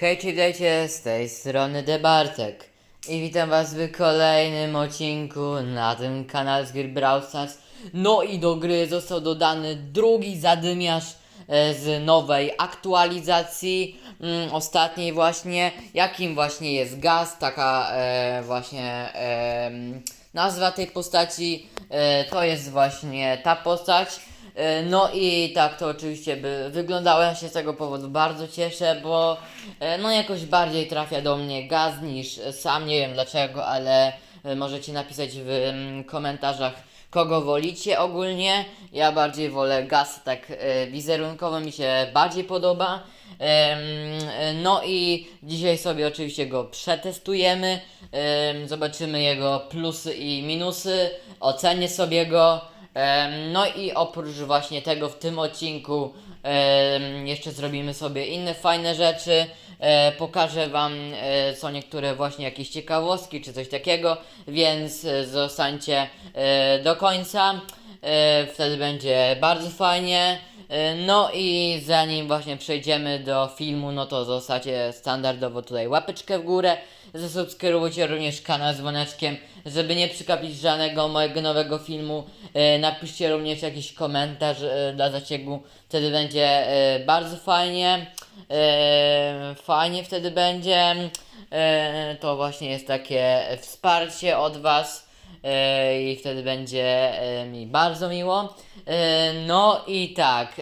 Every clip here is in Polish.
Hej, witajcie z tej strony Debartek i witam was w kolejnym odcinku na tym kanale z gry Brawl Stars. No i do gry został dodany drugi zadymiarz e, z nowej aktualizacji, mm, ostatniej właśnie, jakim właśnie jest Gaz, taka e, właśnie e, nazwa tej postaci, e, to jest właśnie ta postać. E, No i tak to oczywiście by wyglądało. Ja się z tego powodu bardzo cieszę, bo e, no jakoś bardziej trafia do mnie gaz niż sam. Nie wiem dlaczego, ale e, możecie napisać w mm, komentarzach kogo wolicie ogólnie. Ja bardziej wolę gaz, tak wizerunkowo mi się bardziej podoba. No i dzisiaj sobie oczywiście go przetestujemy. Em, Zobaczymy jego plusy i minusy. Ocenię sobie go. No i oprócz właśnie tego w tym odcinku jeszcze zrobimy sobie inne fajne rzeczy. E, pokażę wam e, co niektóre właśnie jakieś ciekawostki czy coś takiego, więc e, zostańcie do końca. E, wtedy będzie bardzo fajnie. E, No i zanim właśnie przejdziemy do filmu, no to zostacie standardowo tutaj łapeczkę w górę. Zasubskrybujcie również kanał z dzwoneczkiem, żeby nie przykapić żadnego mojego nowego filmu. E, napiszcie również jakiś komentarz dla zasięgu, wtedy będzie bardzo fajnie. Fajnie wtedy będzie. To właśnie jest takie wsparcie od Was i wtedy będzie e, mi bardzo miło. E, no i tak,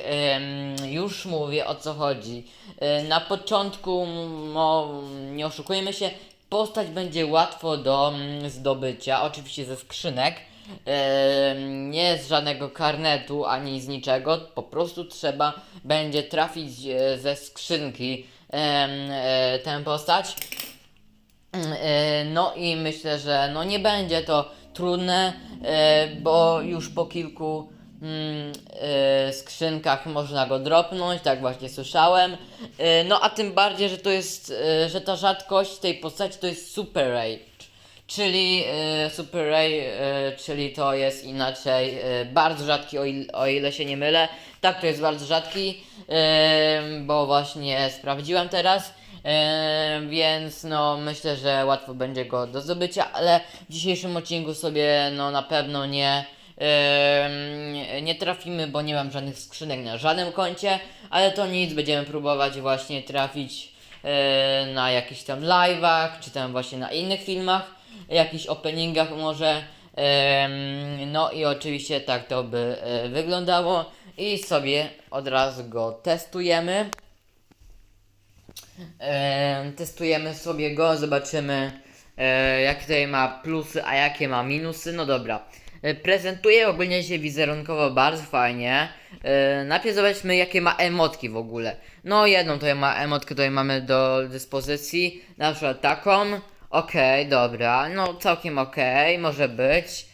już mówię o co chodzi. E, na początku, no, nie oszukujmy się, postać będzie łatwo do zdobycia, oczywiście ze skrzynek. Nie z żadnego karnetu ani z niczego, po prostu trzeba będzie trafić e, ze skrzynki e, tę postać. E, No i myślę, że no nie będzie to trudne, e, bo już po kilku mm, e, skrzynkach można go dropnąć, tak właśnie słyszałem. E, No a tym bardziej, że to jest, że ta rzadkość tej postaci to jest Super Ray. Czyli Super Ray, czyli to jest inaczej bardzo rzadki, o, il, o ile się nie mylę. Tak, to jest bardzo rzadki, bo właśnie sprawdziłem teraz. Więc no myślę, że łatwo będzie go do zdobycia, ale w dzisiejszym odcinku sobie no na pewno nie, nie trafimy, bo nie mam żadnych skrzynek na żadnym koncie, ale to nic, będziemy próbować właśnie trafić e, na jakichś tam live'ach, czy tam właśnie na innych filmach, jakichś openingach może. No i oczywiście tak to by e, wyglądało i sobie od razu go testujemy. Em, testujemy sobie go, zobaczymy e, jakie tutaj ma plusy, a jakie ma minusy. No dobra. E, prezentuje ogólnie się wizerunkowo bardzo fajnie. E, najpierw zobaczmy jakie ma emotki w ogóle. No jedną tutaj ma emotkę, tutaj mamy do dyspozycji. Na przykład taką. Okej, dobra. No całkiem okej, może być.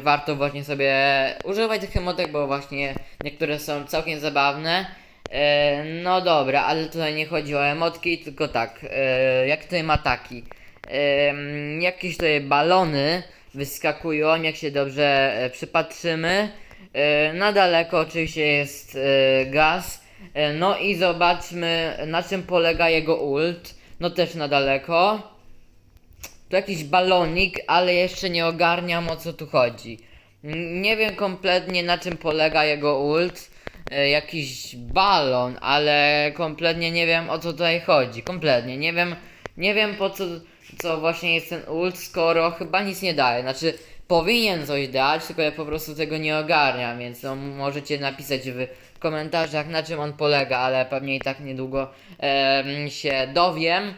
Warto właśnie sobie używać tych emotek, bo właśnie niektóre są całkiem zabawne. E, no dobra, ale tutaj nie chodzi o emotki, tylko tak, e, jak tutaj ma taki. em, jakieś tutaj balony wyskakują, jak się dobrze e, przypatrzymy. E, na daleko oczywiście jest e, gaz. E, no i zobaczmy na czym polega jego ult. No też na daleko. Tu jakiś balonik, ale jeszcze nie ogarniam o co tu chodzi. Nie wiem kompletnie na czym polega jego ult. E, jakiś balon, ale kompletnie nie wiem o co tutaj chodzi. Kompletnie nie wiem, nie wiem po co, co właśnie jest ten ult, skoro chyba nic nie daje. Znaczy powinien coś dać, tylko ja po prostu tego nie ogarniam, więc no, możecie napisać w komentarzach na czym on polega, ale pewnie i tak niedługo em, się dowiem.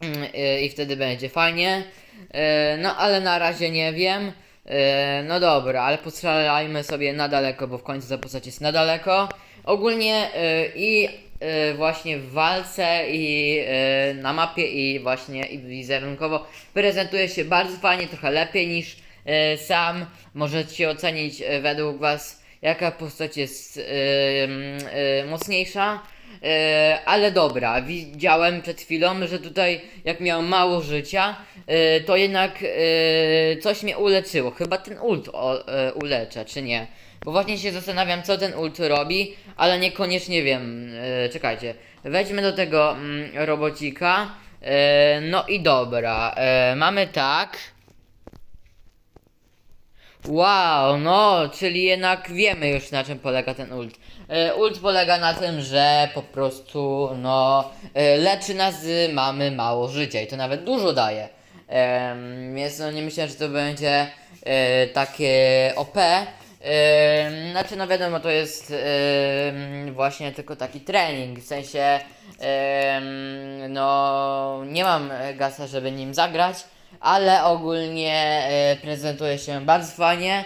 Mm, y, i wtedy będzie fajnie. E, No ale na razie nie wiem. E, No dobra, ale postrzelajmy sobie na daleko, bo w końcu ta postać jest na daleko. Ogólnie e, i e, właśnie w walce i na mapie i właśnie i wizerunkowo prezentuje się bardzo fajnie, trochę lepiej niż sam. Możecie ocenić według was jaka postać jest mocniejsza. E, ale dobra, widziałem przed chwilą, że tutaj jak miałem mało życia, e, to jednak e, coś mnie uleczyło. Chyba ten ult ulecza, czy nie? Bo właśnie się zastanawiam, co ten ult robi, ale niekoniecznie wiem. Czekajcie, wejdźmy do tego mm, robocika. No i dobra, mamy tak. Wow, no, czyli jednak wiemy już na czym polega ten ult. E, ult polega na tym, że po prostu, no, e, leczy nas, mamy mało życia i to nawet dużo daje. Więc no nie myślę, że to będzie e, takie OP. Znaczy, no wiadomo, to jest właśnie tylko taki trening, w sensie, no, nie mam gasa, żeby nim zagrać, ale ogólnie prezentuje się bardzo fajnie.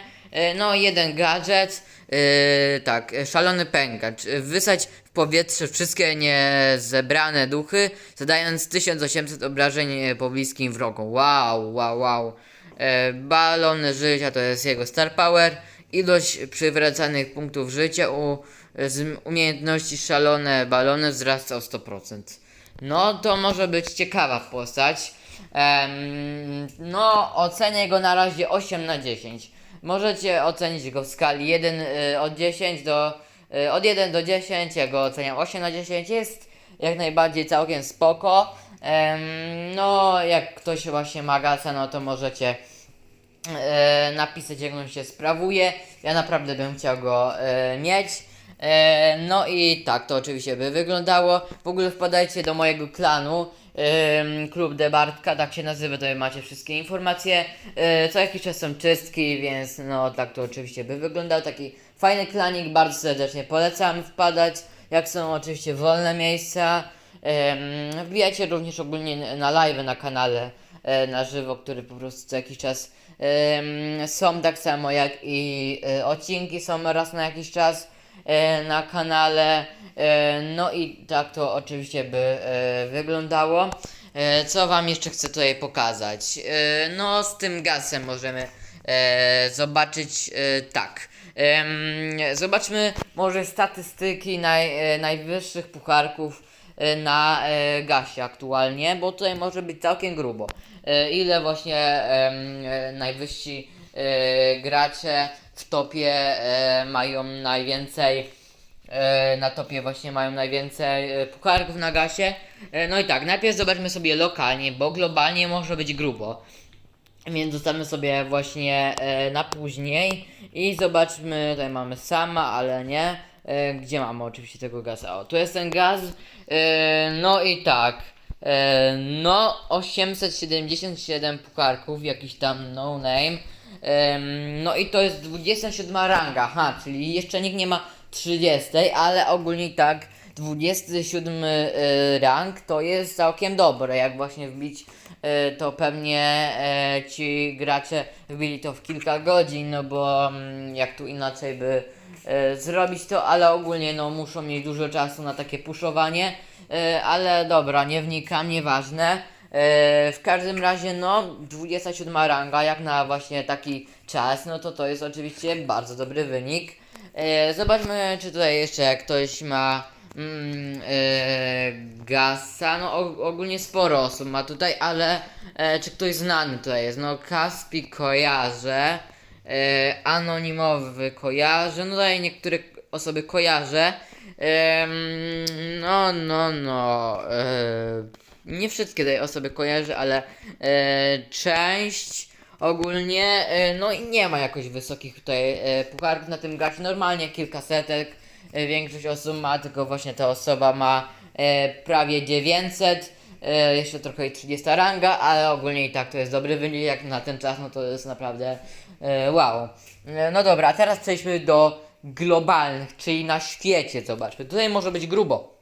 No, jeden gadżet, e, tak, szalony pękacz. Wysać w powietrze wszystkie niezebrane duchy, zadając 1800 obrażeń e, pobliskim wrogom. Wow, wow, wow. E, balon życia to jest jego star power. Ilość przywracanych punktów życia u z umiejętności szalone balony wzrasta o 100%. No to może być ciekawa postać. No, ocenię go na razie 8 na 10. Możecie ocenić go w skali 1 y, od 10 do. Y, od 1 do 10, ja go oceniam 8 na 10. Jest jak najbardziej całkiem spoko. No, jak ktoś właśnie ma gasa, no to możecie e, napisać jak on się sprawuje. Ja naprawdę bym chciał go mieć. E, no i tak to oczywiście by wyglądało. W ogóle wpadajcie do mojego klanu. Klub Debartka, tak się nazywa, to macie wszystkie informacje. Co jakiś czas są czystki, więc no tak to oczywiście by wyglądał. Taki fajny klanik, bardzo serdecznie polecam wpadać. Jak są oczywiście wolne miejsca. Wbijajcie również ogólnie na live na kanale e, na żywo, który po prostu co jakiś czas są tak samo jak i e, odcinki są raz na jakiś czas na kanale. E, no i tak to oczywiście by e, wyglądało. E, co wam jeszcze chcę tutaj pokazać? E, no z tym gasem możemy e, zobaczyć e, tak. Zobaczmy może statystyki naj, e, najwyższych pucharków e, na e, gasie aktualnie, bo tutaj może być całkiem grubo. E, ile właśnie e, najwyżsi e, gracze w topie e, mają najwięcej e, na topie właśnie mają najwięcej e, pucharków na gasie. No i tak, najpierw zobaczmy sobie lokalnie, bo globalnie może być grubo. Więc zostawmy sobie właśnie na później i zobaczmy, tutaj mamy sama, ale nie. Gdzie mamy oczywiście tego gaza? O, tu jest ten gaz. No i tak. No, 877 pukarków, jakiś tam no name. No i to jest 27 ranga, ha, czyli jeszcze nikt nie ma 30, ale ogólnie tak 27 e, rank to jest całkiem dobre, jak właśnie wbić e, to pewnie e, ci gracze wbili to w kilka godzin, no bo mm, jak tu inaczej by zrobić to, ale ogólnie no muszą mieć dużo czasu na takie puszowanie, ale dobra, nie wnikam, nieważne. E, w każdym razie, no, 27 ranga, jak na właśnie taki czas, no to to jest oczywiście bardzo dobry wynik. E, zobaczmy, czy tutaj jeszcze ktoś ma mm, e, gasa. No, og- ogólnie sporo osób ma tutaj, ale e, czy ktoś znany tutaj jest? No, Kaspi kojarzę, e, anonimowy kojarzę, no tutaj niektóre osoby kojarzę. Em, no, no, no. E, nie wszystkie tej osoby kojarzę, ale e, część ogólnie, e, no i nie ma jakoś wysokich tutaj e, pucharków na tym gacie. Normalnie kilka setek, e, większość osób ma, tylko właśnie ta osoba ma e, prawie 900. E, jeszcze trochę i 30 ranga, ale ogólnie i tak to jest dobry wynik, jak na ten czas, no to jest naprawdę e, wow. E, no dobra, a teraz przejdźmy do globalnych, czyli na świecie, zobaczmy. Tutaj może być grubo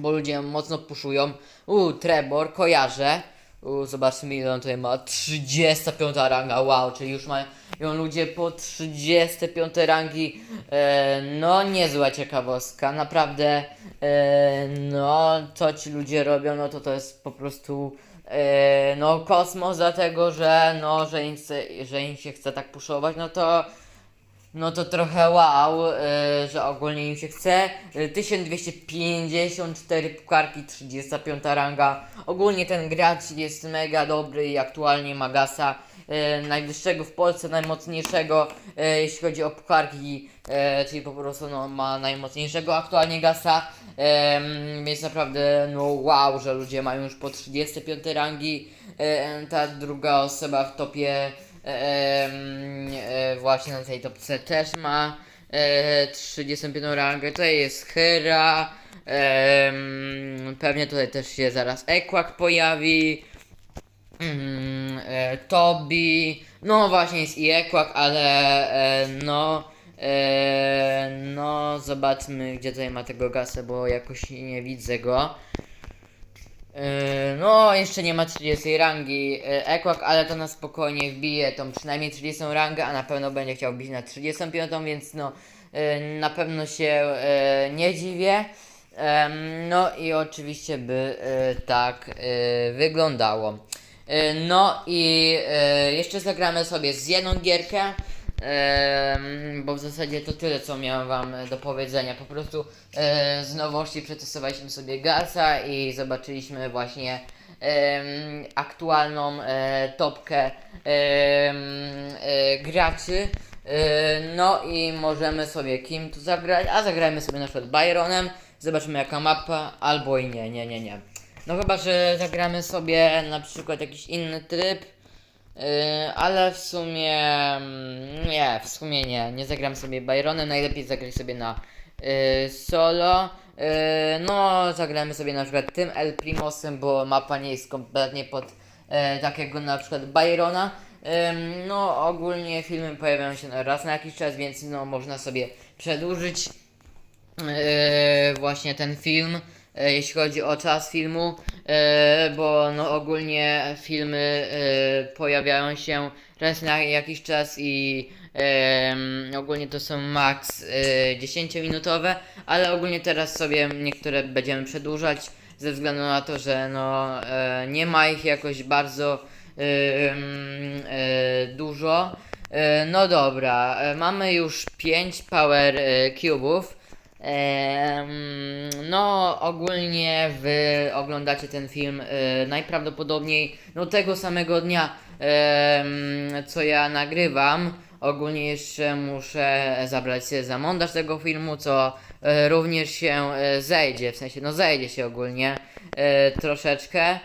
bo ludzie mocno puszują. U, Trebor, kojarzę. U, zobaczmy ile on tutaj ma. 35 ranga, wow, czyli już mają ludzie po 35 rangi. E, no, niezła ciekawostka, naprawdę. E, no, co ci ludzie robią, no to to jest po prostu. E, no, kosmos, dlatego że, no, że im, że im się chce tak puszować, no to no to trochę wow, e, że ogólnie im się chce. E, 1254 pukarki, 35 ranga. Ogólnie ten gracz jest mega dobry i aktualnie ma gasa e, najwyższego w Polsce, najmocniejszego, e, jeśli chodzi o pukarki, e, czyli po prostu no, ma najmocniejszego aktualnie gasa. Em, więc naprawdę, no wow, że ludzie mają już po 35 rangi. E, ta druga osoba w topie właśnie na tej topce też ma e, 35 rangę. Tutaj jest Hyra. em, pewnie tutaj też się zaraz Ekłak pojawi. Mm, e, Tobi. No właśnie jest i Ekłak, ale e, no. E, no zobaczmy gdzie tutaj ma tego gasa, bo jakoś nie widzę go. E, No, jeszcze nie ma 30 rangi e, Ekłak, ale to na spokojnie wbije tą przynajmniej 30 rangę, a na pewno będzie chciał bić na 35, więc no e, na pewno się nie dziwię. No i oczywiście by tak wyglądało. No i jeszcze zagramy sobie z jedną gierkę. Em, bo w zasadzie to tyle, co miałem wam e, do powiedzenia. Po prostu e, z nowości przetestowaliśmy sobie Gasa i zobaczyliśmy właśnie em, aktualną e, topkę em, e, graczy. E, no i możemy sobie kim tu zagrać, a zagrajmy sobie na przykład Byronem, zobaczymy jaka mapa, albo i nie, nie, nie, nie. No chyba, że zagramy sobie na przykład jakiś inny tryb, Yy, ale w sumie mm, nie, w sumie nie, nie zagram sobie Byronem, najlepiej zagrać sobie na yy, solo. Yy, no, zagramy sobie na przykład tym El Primosem, bo mapa nie jest kompletnie pod yy, takiego na przykład Byrona. Ym, no, ogólnie filmy pojawiają się raz na jakiś czas, więc no, można sobie przedłużyć e, właśnie ten film, jeśli chodzi o czas filmu, e, bo no ogólnie filmy e, pojawiają się raz na jakiś czas i ogólnie to są max e, 10-minutowe, ale ogólnie teraz sobie niektóre będziemy przedłużać ze względu na to, że no e, nie ma ich jakoś bardzo e, e, dużo. E, No dobra, e, mamy już 5 power e, cubów. Em, no, ogólnie wy oglądacie ten film e, najprawdopodobniej no tego samego dnia, co ja nagrywam. Ogólnie jeszcze muszę zabrać się za montaż tego filmu, co e, również się e, zejdzie, w sensie no zejdzie się ogólnie troszeczkę.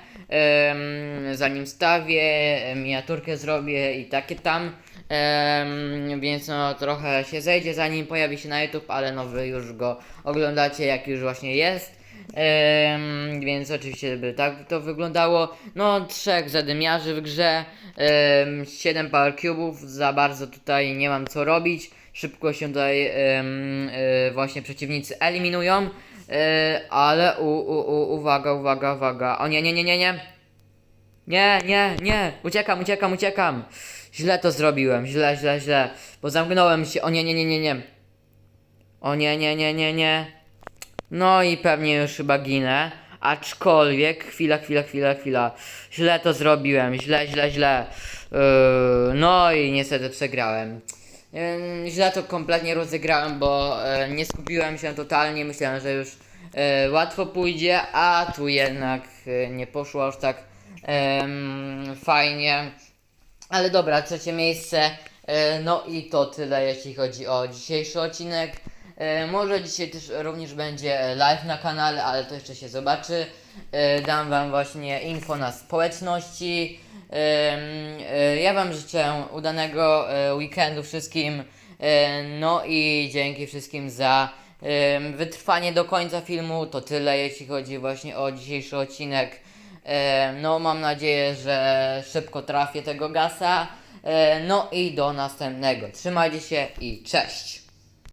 Zanim stawię, miniaturkę zrobię i takie tam. Więc no trochę się zejdzie zanim pojawi się na YouTube, ale no wy już go oglądacie jak już właśnie jest. Więc oczywiście by tak to wyglądało. No trzech zadymiarzy w grze, em, 7 power cubów, za bardzo tutaj nie mam co robić. Szybko się tutaj e, właśnie przeciwnicy eliminują. E, ale u, u, u, uwaga, uwaga, uwaga. O nie, nie, nie, nie, nie. Nie, nie, nie. Uciekam, uciekam, uciekam. Źle to zrobiłem, źle, źle, źle. Bo zamknąłem się. O nie, nie, nie, nie, nie. O nie, nie, nie, nie, nie. No i pewnie już chyba ginę. Aczkolwiek, chwila, chwila, chwila, chwila. Źle to zrobiłem, źle, źle, źle. Yy, no i niestety przegrałem. Yy, źle to kompletnie rozegrałem, bo yy, nie skupiłem się totalnie. Myślałem, że już yy, łatwo pójdzie, a tu jednak yy, nie poszło aż tak em, fajnie. Ale dobra, trzecie miejsce. E, No i to tyle, jeśli chodzi o dzisiejszy odcinek. E, Może dzisiaj też również będzie live na kanale, ale to jeszcze się zobaczy. E, Dam Wam właśnie info na społeczności. Ja Wam życzę udanego weekendu wszystkim. No i dzięki wszystkim za wytrwanie do końca filmu. To tyle, jeśli chodzi właśnie o dzisiejszy odcinek. E, No, mam nadzieję, że szybko trafię tego gasa. E, No i do następnego. Trzymajcie się i cześć!